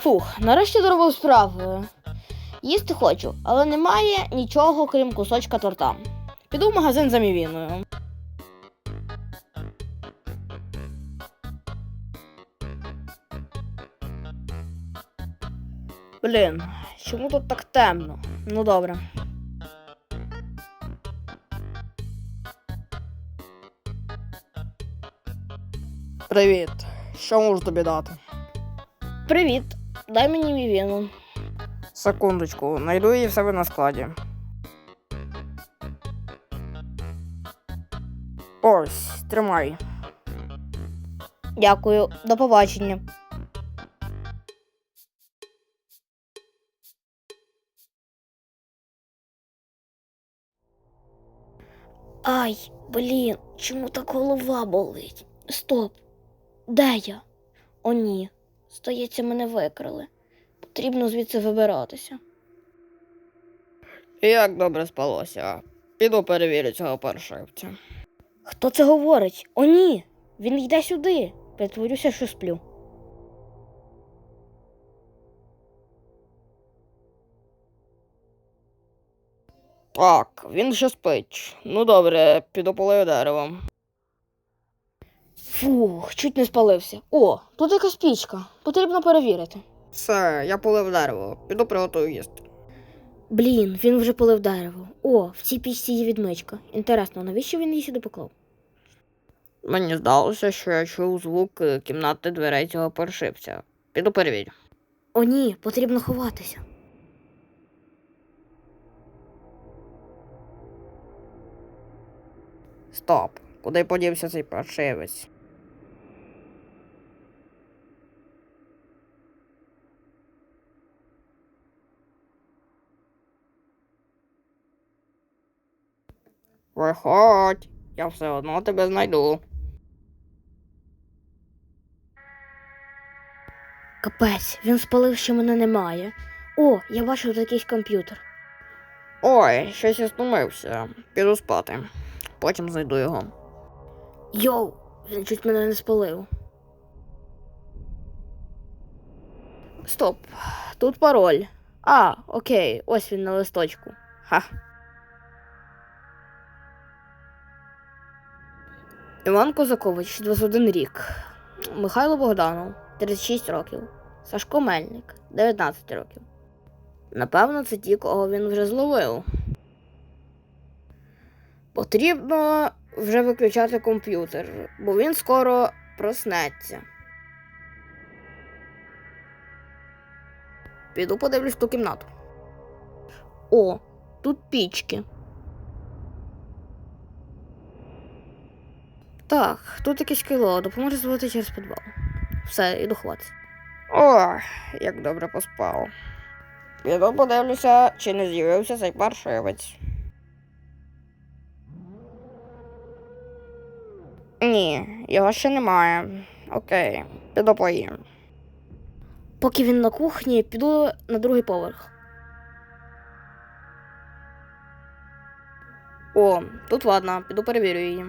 Фух, нарешті доробив справу. Їсти хочу, але немає нічого, крім кусочка торта. Піду в магазин за мівіною. Блін, чому тут так темно? Ну добре. Привіт. Що можу тобі дати? Привіт, дай мені мівіну. Секундочку, найду її в себе на складі. Ось, тримай. Дякую, до побачення. Ай, блін, чому так голова болить? Стоп. Де я? О, ні. Здається, мене викрили. Потрібно звідси вибиратися. Як добре спалося. Піду перевірю цього паршивця. Хто це говорить? О, ні. Він йде сюди. Притворюся, що сплю. Так, він ще спить. Ну добре, піду полею деревом. Фух, чуть не спалився. О, тут якась пічка. Потрібно перевірити. Все, я полив дерево, піду приготую їсти. Блін, він вже полив дерево. О, в цій пічці є відмичка. Інтересно, навіщо він її сюди поклав? Мені здалося, що я чув звук е, кімнати дверей цього паршивця. Піду перевірю. О, ні, потрібно ховатися. Стоп, куди подівся цей паршивець? Виходь, я все одно тебе знайду. Капець, він спалив, що мене немає. О, я бачив якийсь комп'ютер. Ой, щось я стомився. Піду спати. Потім знайду його. Йоу, він чуть мене не спалив. Стоп, тут пароль. А, окей, ось він на листочку. Ха. Іван Козакович, 21 рік. Михайло Богданов, 36 років. Сашко Мельник, 19 років. Напевно, це ті, кого він вже зловив. Потрібно вже виключати комп'ютер, бо він скоро проснеться. Піду подивлюсь ту кімнату. О, тут пічки. Так, тут якесь кило, допоможе звати через підвал. Все, іду ховатися. Ой, як добре поспав. Піду подивлюся, чи не з'явився цей паршивець. Ні, його ще немає. Окей, піду поїм. Поки він на кухні, піду на другий поверх. О, тут ладно, піду перевірю її.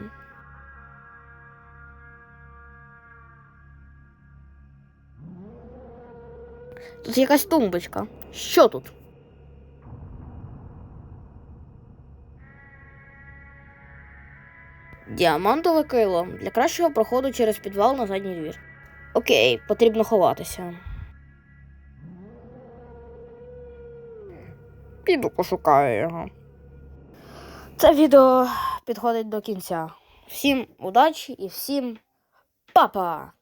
Тут якась тумбочка. Що тут? Діамантове кило для кращого проходу через підвал на задній двір. Окей, потрібно ховатися. Піду пошукаю його. Це відео підходить до кінця. Всім удачі і всім па-па!